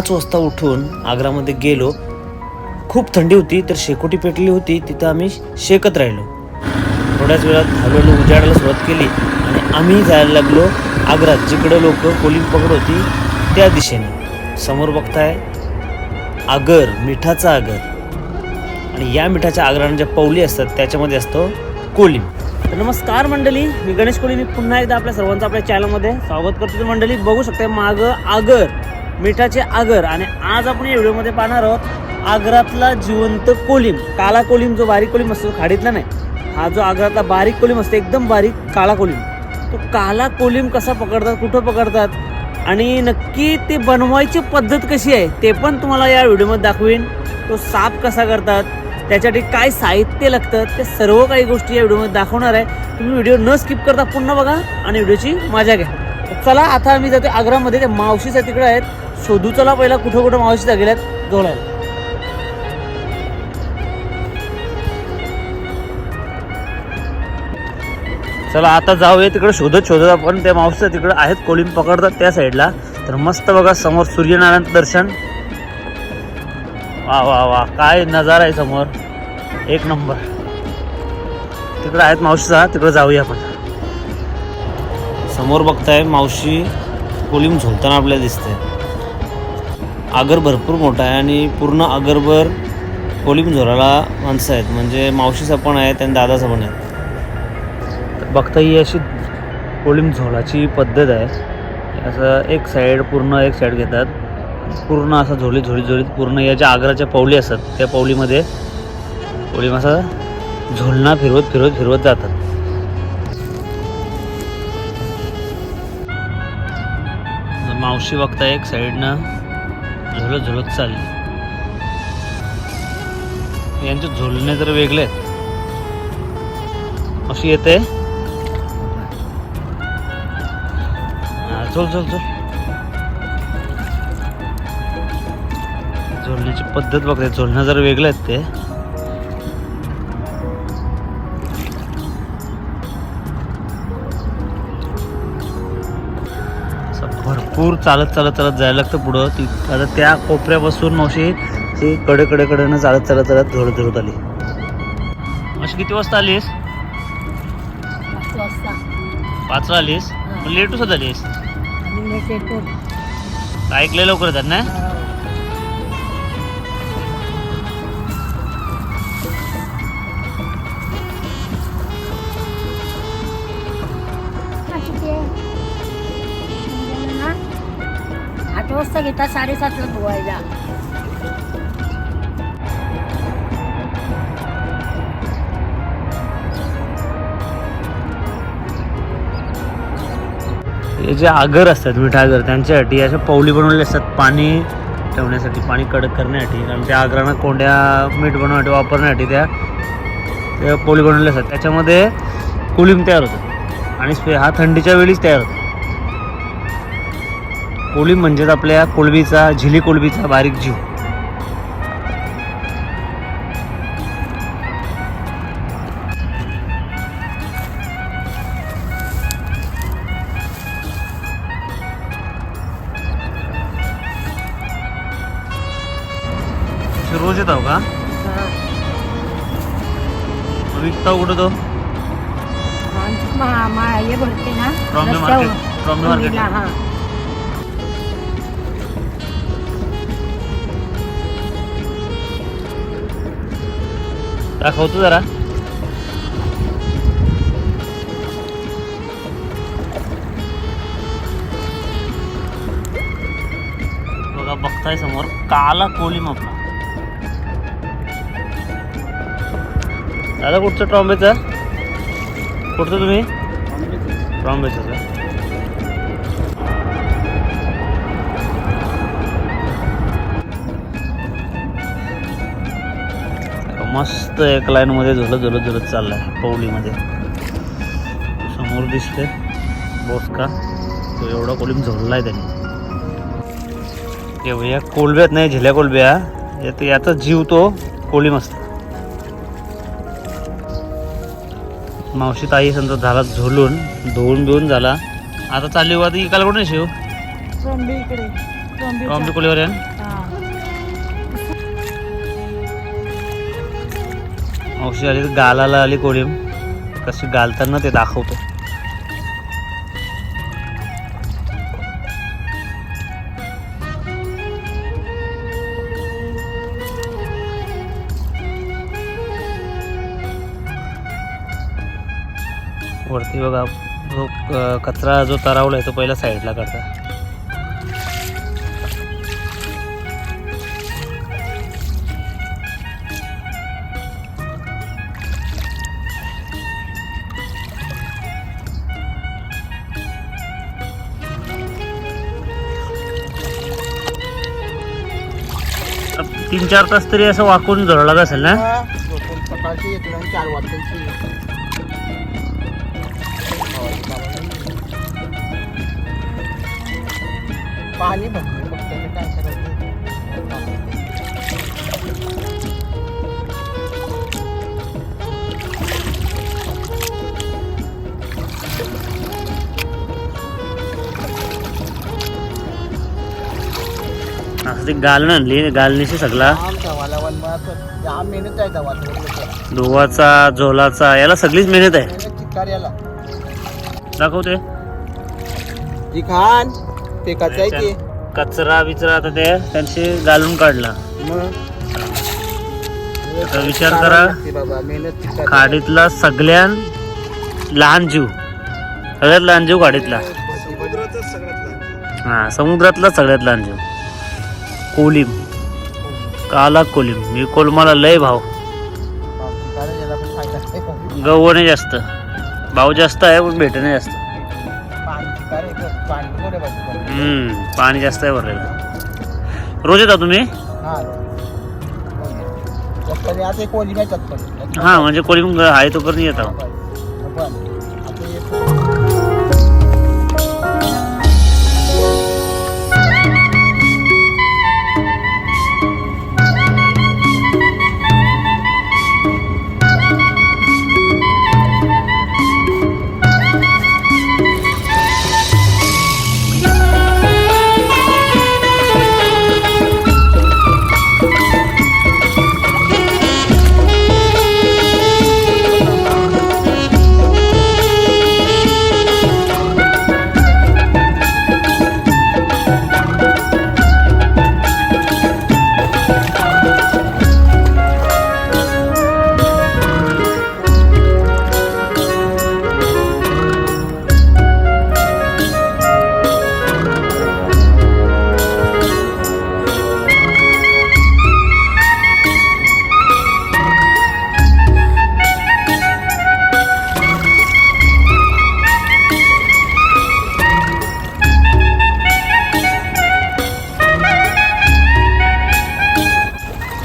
पाच वाजता उठून आग्रामध्ये गेलो. खूप थंडी होती तर शेकोटी पेटली होती. तिथं आम्ही शेकत राहिलो. थोड्याच वेळात हळूहळू उजाडायला सुरुवात केली आणि आम्ही जायला लागलो आग्रात जिकडं लोक कोलिंग पकड होती त्या दिशेने. समोर बघताय आगर मिठाचा आगर. आणि या मिठाच्या आगरानं ज्या पौली असतात त्याच्यामध्ये असतो कोलिम तर नमस्कार मंडळी मी गणेश कोलिमी पुन्हा एकदा आपल्या सर्वांचं आपल्या चॅनलमध्ये स्वागत करतो. तर मंडळी बघू शकते मागं आगर. मिठाचे आगर. आणि आज आपण या व्हिडिओमध्ये पाहणार आहोत आग्रातला जिवंत कोलिम काळा कोलिम जो बारीक कोलिम असतो खाडीतला नाही हा जो आग्रातला बारीक कोलिम असतो एकदम बारीक काळा कोलिम. तो काला कोलिम कसा पकडतात कुठं पकडतात? आणि नक्की ते बनवायची पद्धत कशी आहे ते पण तुम्हाला या व्हिडिओमध्ये दाखवीन. तो साफ कसा करतात त्याच्यासाठी काय साहित्य लागतं ते सर्व काही गोष्टी या व्हिडिओमध्ये दाखवणार आहे. तुम्ही व्हिडिओ न स्किप करता पुन्हा बघा आणि व्हिडिओची मजा घ्या. चला आता आम्ही जातो आग्रामध्ये. ते मावशीच्या तिकडे आहेत. शोधू चला पहिला कुठं कुठं मावशी गेल्यात जोडायला चला आता जाऊया तिकडे शोधत शोधत आपण. त्या मावशी तिकडे आहेत कोलिम पकडतात त्या साईडला. तर मस्त बघा समोर सूर्यनारायण दर्शन. वा वा वा. काय नजारा आहे समोर. एक नंबर. तिकडे आहेत मावशीचा तिकडे जाऊया आपण. समोर बघताय मावशी कोलिम झोलताना आपल्याला दिसते आगर भरपूर मोठा आहे आणि पूर्ण आगरभर कोलिम झोलाला माणसं आहेत. म्हणजे मावशीचा पण आहेत आणि दादाचा पण आहेत. तर बघता ही अशी कोलिम झोलाची पद्धत आहे. असं एक साईड पूर्ण एक साईड घेतात. पूर्ण असं झोली झोली झोलीत पूर्ण या ज्या आग्राच्या पावली असतात त्या पावलीमध्ये कोलिम असं झोलना फिरवत फिरवत फिरवत जातात. मावशी बघता एक साईडनं झोलत झोलत चालली. यांचे झोलणे तर वेगळे आहेत. अशी येते. हा, चल चल चल. झोलण्याची पद्धत बघते. झोलणं जरा वेगळं आहेत ते. भरपूर चालत चालत चालत जायला लागतं पुढं. ती आता त्या कोपऱ्यापासून मावशी ती कडे कडे कडेनं चालत चालत चालत झोलत झोलत आली. अशी किती वाजता आलीस? पाचला आलीस? पण लेट सुद्धा आलीस काय ऐकलंय लवकर येतात ना वाजता घेतात साडेसातला धुवायला. हे जे आगर असतात मिठागर त्यांच्यासाठी अशा पौली बनवले असतात पाणी ठेवण्यासाठी पाणी कडक करण्यासाठी. कारण त्या आगरांना कोंड्या मीठ बनवण्यासाठी वापरण्यासाठी त्या त्या पौली बनवलेल्या असतात. त्याच्यामध्ये कोलिम तयार होतं आणि स्पे- हा थंडीच्या वेळीच तयार होतो. कोलिम म्हणजेच आपल्या कोलबीचा झिली कोलबीचा बारीक जीव. रोज येतो का? विकता कुठं तो? हे भरते ना From दाखवतो जरा. बघा बघताय समोर काला कोलिम आपला. दादा कुठचं ट्रॉम्बेचं कुठचं तुम्ही? ट्रॉम्बेचं मस्त एक लाईन मध्ये झुलत झुलत झुलत चाललाय पौलीमध्ये. समोर दिसते बोसका. तो एवढा कोलिम झोललाय त्याने. तेव्हा या कोलब्यात नाही झिल्या कोलब्या. यात- याचा जीव तो कोलिम असतो. मावशी ताई समजा झाला झोलून धुवून बिवून झाला. आता चालली होती इकायला कुठे शिव? कोलीवर आहे हा. आली तर गालाला आली कोळीम कशी गालताना ते दाखवतो वरती बघा जो कचरा जो तरावला आहे तो पहिला साईडला करता तीन चार तास तरी असं वाकून जळला असेल ना? झोपून सकाळची एक आणि चार वाजताची पाणी भरते ती गालण आणली गालणीशी सगळा धुवाचा झोलाचा याला सगळीच मेहनत आहे. दाखवते कचरा बिचरा आता ते त्यांची गालून काढला. आता विचार करा. खाडीतला सगळ्यात लहान जीव सगळ्यात लहान जीव. खाडीतला हा समुद्रातला सगळ्यात लहान जीव. कोलिम. काला कोलिम. मी कोलमाला लय भाव. चिकार आहे. जास्त. भाव जास्त आहे पण भेट नाही जास्त. पाणी आहे हम्म पाणी जास्त आहे भरलेलं. रोज येता तुम्ही? हा म्हणजे कोलिम आहे तोपर्यंत येत येतो.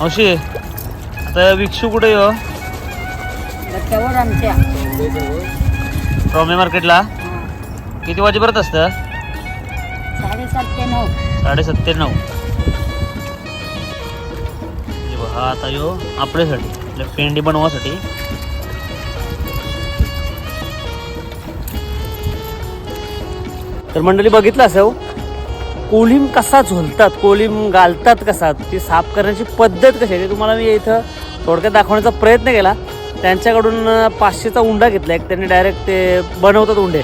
अशी आता विक्षू कुठे हो? रस्त्यावर आमच्या. मार्केटला. किती वाजेपर्यंत असतं? साडेसात ते नऊ. साडेसात ते नऊ. बघ, हा आता यो आपल्यासाठी आपल्या पेंडी बनवासाठी. तर मंडळी बघितलं असं कोलिम कसा झोलतात कोलिम घालतात कसा ती साफ करण्याची पद्धत कशी आहे ते तुम्हाला मी इथं थोडक्यात दाखवण्याचा प्रयत्न केला. त्यांच्याकडून पाचशेचा उंडा घेतला एक त्यांनी डायरेक्ट ते बनवतात उंडे.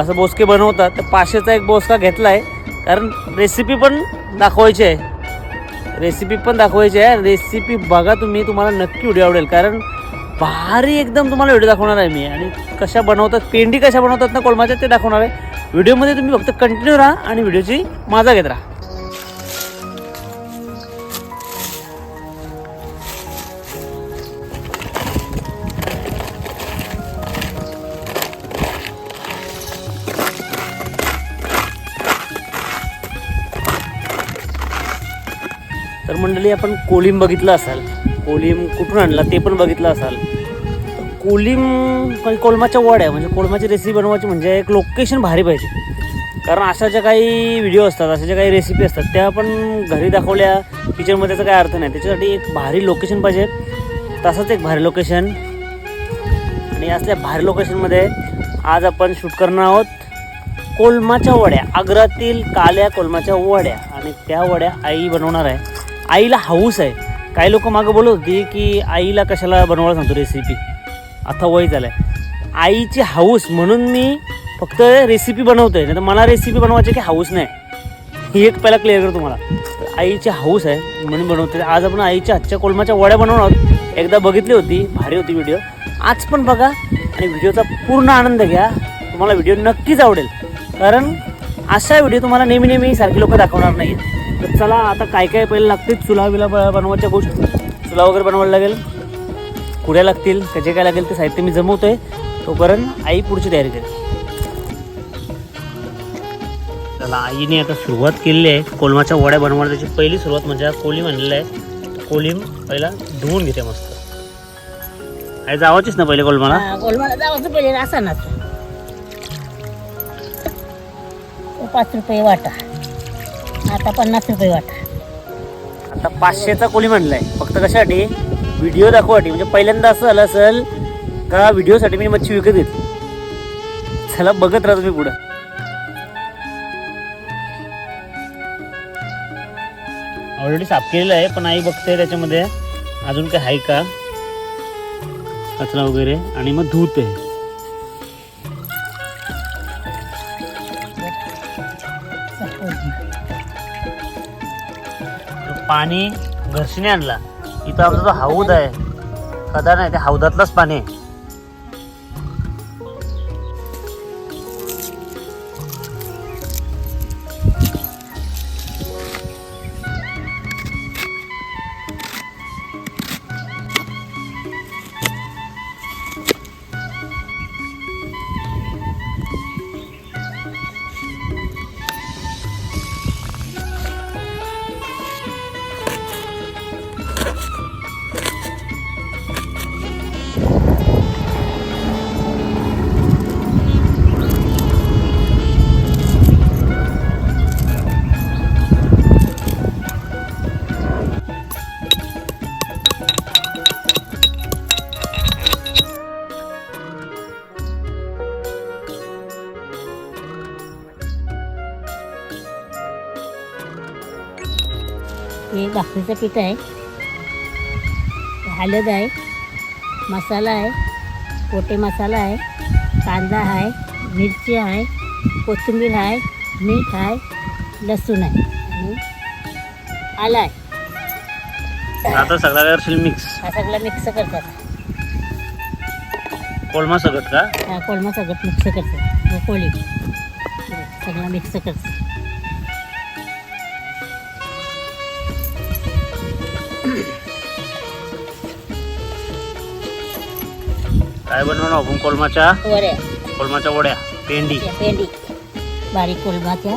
असं बोसके बनवतात तर पाचशेचा एक बोसका घेतला आहे कारण रेसिपी पण दाखवायची आहे. रेसिपी पण दाखवायची आहे. रेसिपी बघा तुम्ही तुम्हाला नक्की व्हिडिओ आवडेल. कारण भारी एकदम तुम्हाला व्हिडिओ दाखवणार आहे मी. आणि कशा बनवतात पेंडी कशा बनवतात ना कोलमाच्या ते दाखवणार आहे. व्हिडिओमध्ये तुम्ही फक्त कंटिन्यू राहा आणि व्हिडिओची माझा घेत राहा. तर मंडळी आपण कोलिम बघितलं असाल. कोलिम कुठून आणला ते पण बघितलं असाल. कोलिम काही कोलमाच्या वड्या म्हणजे कोलमाची रेसिपी बनवायची म्हणजे एक लोकेशन भारी पाहिजे. कारण अशा ज्या काही व्हिडिओ असतात अशा ज्या काही रेसिपी असतात त्या आपण घरी दाखवल्या किचनमध्ये त्याचा काय अर्थ नाही. त्याच्यासाठी एक भारी लोकेशन पाहिजे. तसंच एक भारी लोकेशन आणि असल्या भारी लोकेशनमध्ये आज आपण शूट करणार आहोत कोलमाच्या वड्या. आग्रातील काल्या कोलमाच्या वड्या. आणि त्या वड्या आई बनवणार आहे. आईला हाऊस आहे. काही लोक मागं बोलत होती की आईला कशाला बनवायला सांगतो रेसिपी आता वय झालं आहे आईची हाऊस म्हणून मी फक्त रेसिपी बनवतोय. नाही तर मला रेसिपी बनवायची की हाऊस नाही. ही एक पहिला क्लिअर करतो तुम्हाला. आईची हाऊस आहे म्हणून बनवते आज आपण आईच्या हातच्या कोलमाच्या वड्या बनवणार आहोत. एकदा बघितली होती भारी होती व्हिडिओ आज पण बघा आणि व्हिडिओचा पूर्ण आनंद घ्या. तुम्हाला व्हिडिओ नक्कीच आवडेल. कारण अशा व्हिडिओ तुम्हाला नेहमी नेहमी सारखी लोक दाखवणार नाही तर चला आता काय काय पहिलं लागते चुला विला ब- बनवायच्या गोष्टी. चुला वगैरे बनवायला लागेल. कुड्या लागतील कसे काय लागेल ते साहित्य मी जमवतोय. तोपर्यंत आई पुढची तयारी करेल. त्याला आईने आता सुरुवात केलेली आहे. कोलमाच्या वड्या बनवायला त्याची पहिली सुरुवात म्हणजे कोलीम आणलेला आहे. कोलीम पहिला धुवून घेते मस्त. आई जावाचीच ना पहिले कोलमाला? हा, गोलमाला जावंच पहिले असा ना. पाच रुपये वाटा. आता पन्नास रुपये वाटा. आता पाचशेचा कोली म्हणलाय फक्त कशासाठी? व्हिडिओ दाखवासाठी म्हणजे पहिल्यांदा असं झालं असेल का व्हिडिओसाठी मी मच्छी विकत घेतली चला बघत राहा तुम्ही पुढं. ऑलरेडी साफ केलेलं आहे पण आई बघते त्याच्यामध्ये अजून काय आहे का? कचरा वगैरे आणि मग धुते पाणी घर्षणे आणला. इथं आमचा जो हौद आहे कदा नाही त्या हौदातलंच पाणी आहे. भाकरीचं पीठ आहे. हळद आहे मसाला आहे पोटे मसाला आहे कांदा आहे मिरची आहे कोथिंबीर आहे मीठ आहे लसूण आहे. आणि आला आहे. आता सगळा करशील मिक्स हा सगळं मिक्स करतात. कोलमा सगळं का? हा कोळमा सगळं मिक्स करतात. कोळी. सगळं मिक्स करतात. काय बनवणार आपण? कोलमाच्या वऱ्या कोलमाच्या वड्या पेंडी त्या पेंडी बारीक कोलमाच्या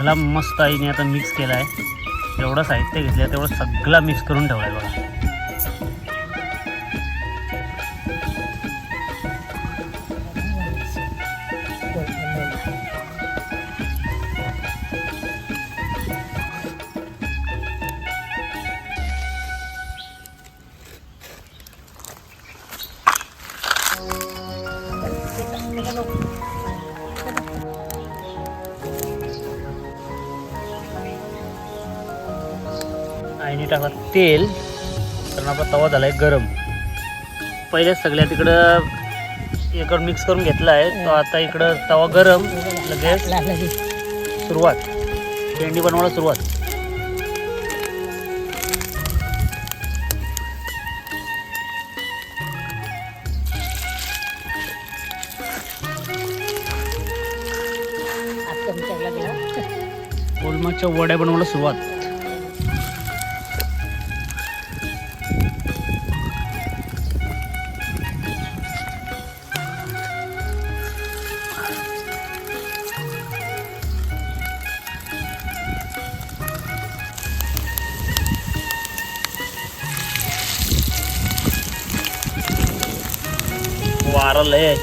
सगळा मस्त आईने आता मिक्स केला आहे जेवढं साहित्य घेतलं तेवढं सगळं मिक्स करून ठेवलं आहे बघा. आईने टाकला तेल कारण आपला तवा झाला आहे गरम. पहिले सगळ्या तिकडं एकर मिक्स करून घेतला आहे तो आता इकडं तवा गरम लगेच सुरुवात. पेंडी बनवायला सुरुवात. कोलमाच्या वड्या बनवायला सुरुवात. वारा लय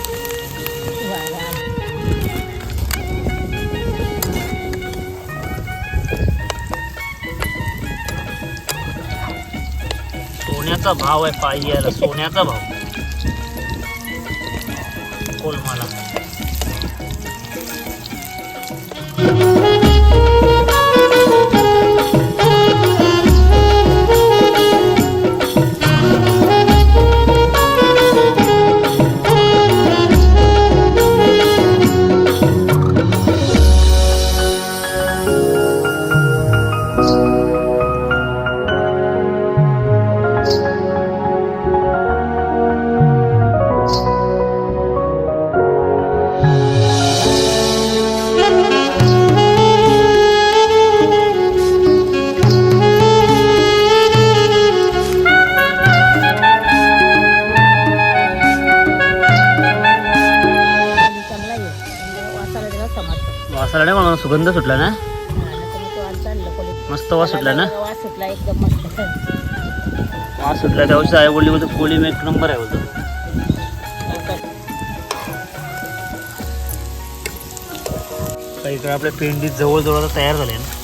सोन्याचा भाव आहे पाहिजे सोन्याचा भाव सुगंध सुटला ना? मस्त वास सुटला ना? वास सुटला. एकदम मस्त वास सुटला त्यावर्षी आई बोलली बोलतो कोळी एक नंबर आहे बोलतो काही इकडे आपल्या पेंडीत जवळजवळ आता तयार झाले ना.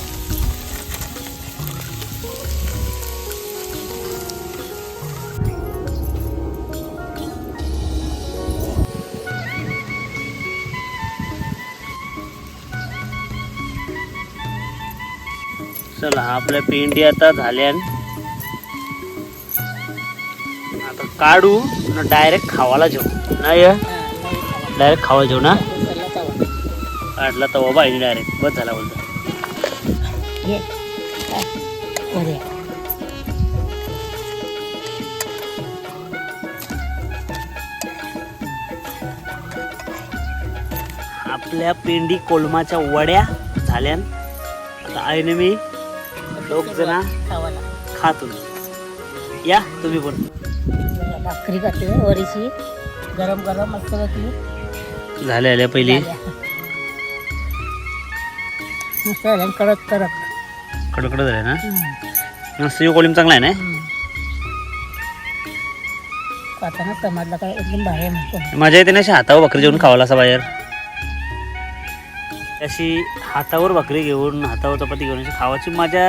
चला आपल्या पेंडी आता झाल्या आता काढू ना डायरेक्ट खावाला जेवू नाही डायरेक्ट खावा जेवू ना? काढला तवा बाईने डायरेक्ट बस झाला बोलतो. आपल्या पेंडी कोलमाच्या वड्या झाल्या आता आईने मी दोघ जण खावाला. खातो. या तुम्ही पण. भाकरी खाते वरीची. गरम गरम मस्त झाल्या आल्या पहिली. मस्त झाल्या कडक कडक. कडकड झाल्या ना. मस्त कोलिम चांगला आहे ना. खाताना समाजला काय एकदम भारी मजा येते ना हातावर भाकरी जेवून खावाला असा बाहेर? अशी हातावर भाकरी घेऊन हातावर चपाती घेऊन अशी खावाची मजा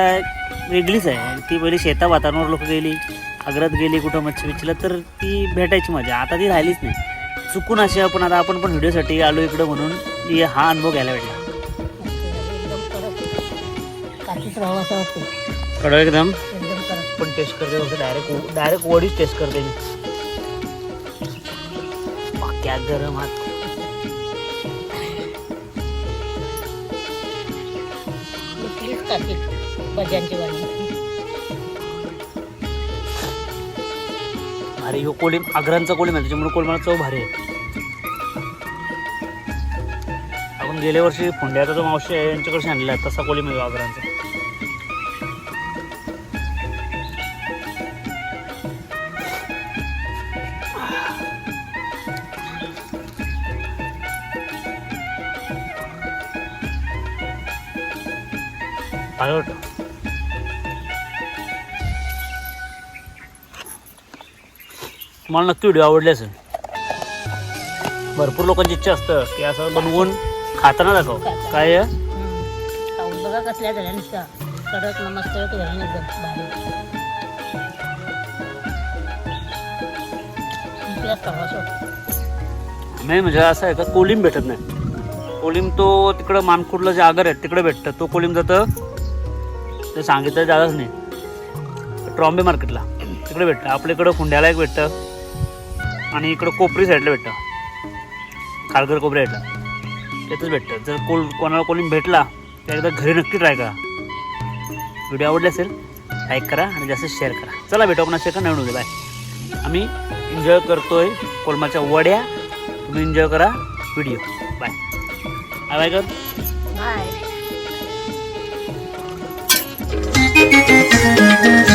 वेगळीच आहे. आणि ती पहिली शेता वातावरणावर लोक गेली आग्रात गेली कुठं मच्छी बिच्छीला तर ती भेटायची मजा. आता ती राहिलीच नाही. चुकून अशी आपण आता आपण पण व्हिडिओसाठी आलो इकडं म्हणून ती हा अनुभव घ्यायला भेटला. कडक एकदम. पण टेस्ट करते डायरेक्ट डायरेक्ट वडीच टेस्ट करते मी. क्या गरम हात. प्लीज भज्यांची वाणी. भारी ह्यो कोळी आग्रांचा कोळी आहे त्याच्यामुळे कोळमाला चव भारी आहे. आपण गेल्या वर्षी फोंड्याचा जो मावशी आहे यांच्याकडे आणलेला आहे तसा कोळी मिळतो आग्रांचा वाटतं तुम्हाला नक्की व्हिडिओ आवडले असेल. भरपूर लोकांची इच्छा असतं की असं बनवून खाताना दाखव. काय आहे? हम्म. खाऊन बघा कसल्या झाल्या नुसत्या. कडक ना मस्त झाल्या ना एकदम भारी. इतिहास खावा असं वाटतं. मेन म्हणजे असं आहे का? कोलिम भेटत नाही. कोलिम तो तिकडं मानकुडला जे आगर आहे तिकडे भेटतं. तो कोलिम जातं ते सांगितलं जातच नाही. ट्रॉम्बे मार्केटला. तिकडे भेटतं. आपल्याकडं खुंड्याला एक भेटतं. आणि इकडं कोपरी साईडला भेटतं. खालघर कोपरी साईडला. त्यातच भेटतं. जर कोल कोणाला कोणी भेटला तर एकदा घरी नक्की ट्राय करा. व्हिडिओ आवडले असेल लाईक करा आणि जास्त शेअर करा. चला भेटू आपण असे का नवीन बाय आम्ही एन्जॉय आहे कोलमाच्या वड्या. तुम्ही एन्जॉय करा व्हिडिओ बाय बाय कर बाय thank you